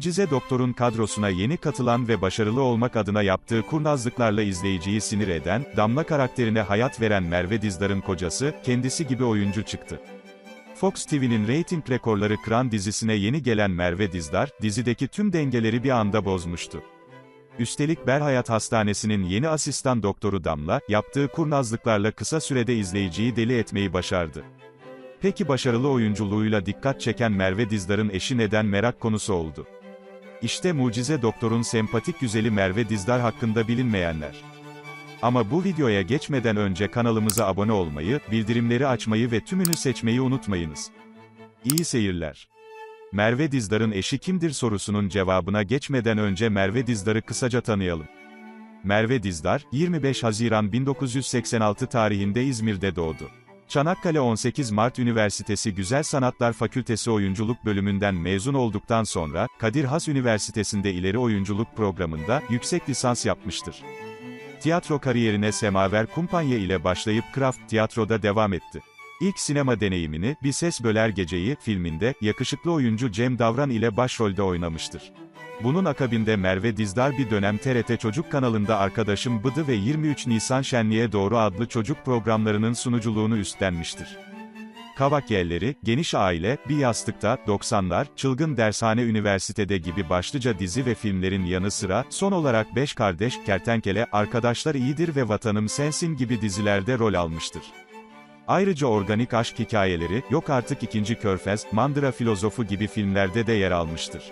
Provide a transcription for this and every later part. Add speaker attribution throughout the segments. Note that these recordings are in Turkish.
Speaker 1: Mucize Doktor'un kadrosuna yeni katılan ve başarılı olmak adına yaptığı kurnazlıklarla izleyiciyi sinir eden, Damla karakterine hayat veren Merve Dizdar'ın kocası, kendisi gibi oyuncu çıktı. Fox TV'nin reyting rekorları kıran dizisine yeni gelen Merve Dizdar, dizideki tüm dengeleri bir anda bozmuştu. Üstelik Berhayat Hastanesi'nin yeni asistan doktoru Damla, yaptığı kurnazlıklarla kısa sürede izleyiciyi deli etmeyi başardı. Peki başarılı oyunculuğuyla dikkat çeken Merve Dizdar'ın eşi neden merak konusu oldu? İşte mucize doktorun sempatik güzeli Merve Dizdar hakkında bilinmeyenler. Ama bu videoya geçmeden önce kanalımıza abone olmayı, bildirimleri açmayı ve tümünü seçmeyi unutmayınız. İyi seyirler. Merve Dizdar'ın eşi kimdir sorusunun cevabına geçmeden önce Merve Dizdar'ı kısaca tanıyalım. Merve Dizdar, 25 Haziran 1986 tarihinde İzmir'de doğdu. Çanakkale 18 Mart Üniversitesi Güzel Sanatlar Fakültesi Oyunculuk bölümünden mezun olduktan sonra, Kadir Has Üniversitesi'nde ileri oyunculuk programında yüksek lisans yapmıştır. Tiyatro kariyerine Semaver Kumpanya ile başlayıp Kraft Tiyatro'da devam etti. İlk sinema deneyimini, Bir Ses Böler Geceyi filminde, yakışıklı oyuncu Cem Davran ile başrolde oynamıştır. Bunun akabinde Merve Dizdar bir dönem TRT Çocuk kanalında Arkadaşım Bıdı ve 23 Nisan Şenliğe Doğru adlı çocuk programlarının sunuculuğunu üstlenmiştir. Kavak Yelleri, Geniş Aile, Bir Yastıkta, 90'lar, Çılgın Dershane Üniversitede gibi başlıca dizi ve filmlerin yanı sıra, son olarak Beş Kardeş, Kertenkele, Arkadaşlar İyidir ve Vatanım Sensin gibi dizilerde rol almıştır. Ayrıca organik aşk hikayeleri, Yok Artık İkinci Körfez, Mandıra Filozofu gibi filmlerde de yer almıştır.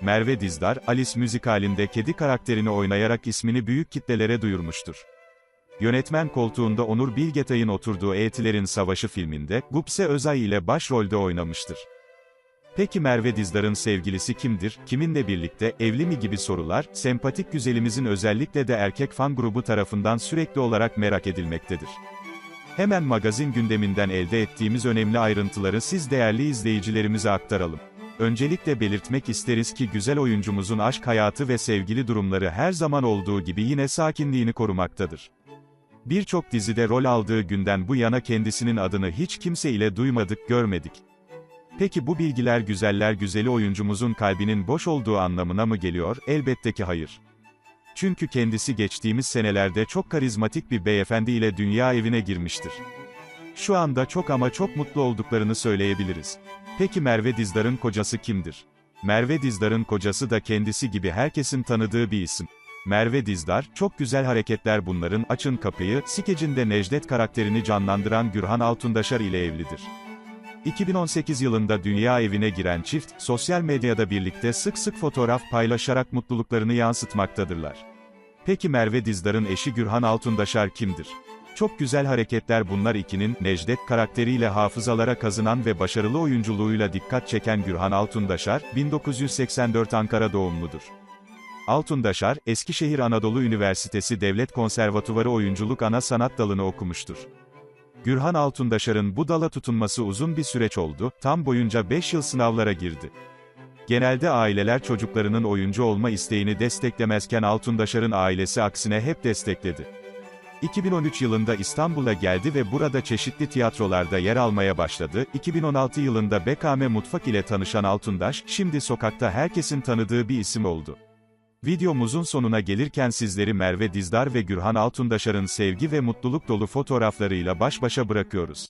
Speaker 1: Merve Dizdar, Alice müzikalinde kedi karakterini oynayarak ismini büyük kitlelere duyurmuştur. Yönetmen koltuğunda Onur Bilgetay'ın oturduğu Eğitilerin Savaşı filminde, Gupse Özay ile başrolde oynamıştır. Peki Merve Dizdar'ın sevgilisi kimdir, kiminle birlikte, evli mi gibi sorular, sempatik güzelimizin özellikle de erkek fan grubu tarafından sürekli olarak merak edilmektedir. Hemen magazin gündeminden elde ettiğimiz önemli ayrıntıları siz değerli izleyicilerimize aktaralım. Öncelikle belirtmek isteriz ki güzel oyuncumuzun aşk hayatı ve sevgili durumları her zaman olduğu gibi yine sakinliğini korumaktadır. Birçok dizide rol aldığı günden bu yana kendisinin adını hiç kimse ile duymadık, görmedik. Peki bu bilgiler güzeller güzeli oyuncumuzun kalbinin boş olduğu anlamına mı geliyor? Elbette ki hayır. Çünkü kendisi geçtiğimiz senelerde çok karizmatik bir beyefendi ile dünya evine girmiştir. Şu anda çok ama çok mutlu olduklarını söyleyebiliriz. Peki Merve Dizdar'ın kocası kimdir? Merve Dizdar'ın kocası da kendisi gibi herkesin tanıdığı bir isim. Merve Dizdar, çok güzel hareketler bunların, açın kapıyı, skecinde Necdet karakterini canlandıran Gürhan Altundaşar ile evlidir. 2018 yılında dünya evine giren çift, sosyal medyada birlikte sık sık fotoğraf paylaşarak mutluluklarını yansıtmaktadırlar. Peki Merve Dizdar'ın eşi Gürhan Altundaşar kimdir? Çok güzel hareketler bunlar ikinin, Necdet karakteriyle hafızalara kazınan ve başarılı oyunculuğuyla dikkat çeken Gürhan Altundaşar, 1984 Ankara doğumludur. Altundaşar, Eskişehir Anadolu Üniversitesi Devlet Konservatuvarı Oyunculuk Ana Sanat Dalı'nı okumuştur. Gürhan Altundaşar'ın bu dala tutunması uzun bir süreç oldu, tam boyunca 5 yıl sınavlara girdi. Genelde aileler çocuklarının oyuncu olma isteğini desteklemezken Altundaşar'ın ailesi aksine hep destekledi. 2013 yılında İstanbul'a geldi ve burada çeşitli tiyatrolarda yer almaya başladı. 2016 yılında Bekame Mutfak ile tanışan Altundaş, şimdi sokakta herkesin tanıdığı bir isim oldu. Videomuzun sonuna gelirken sizleri Merve Dizdar ve Gürhan Altundaşar'ın sevgi ve mutluluk dolu fotoğraflarıyla baş başa bırakıyoruz.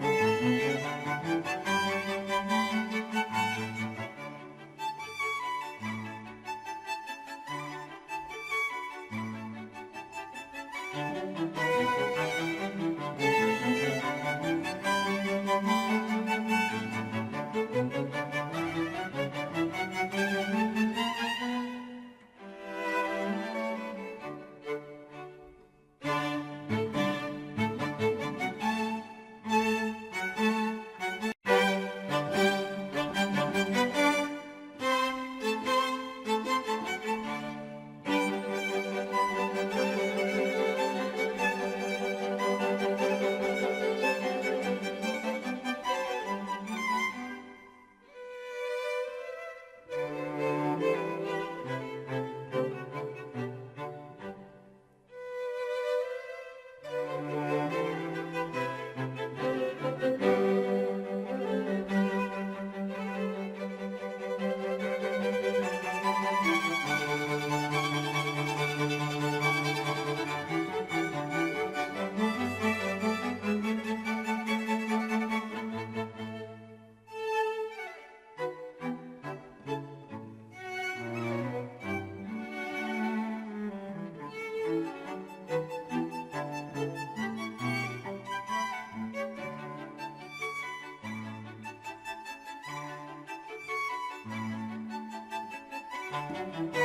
Speaker 1: Müzik Müzik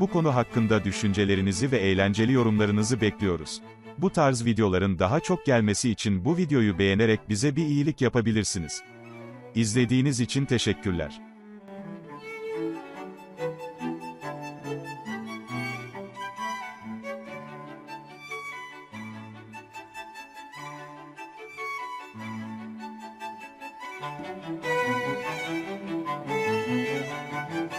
Speaker 1: Bu konu hakkında düşüncelerinizi ve eğlenceli yorumlarınızı bekliyoruz. Bu tarz videoların daha çok gelmesi için bu videoyu beğenerek bize bir iyilik yapabilirsiniz. İzlediğiniz için teşekkürler.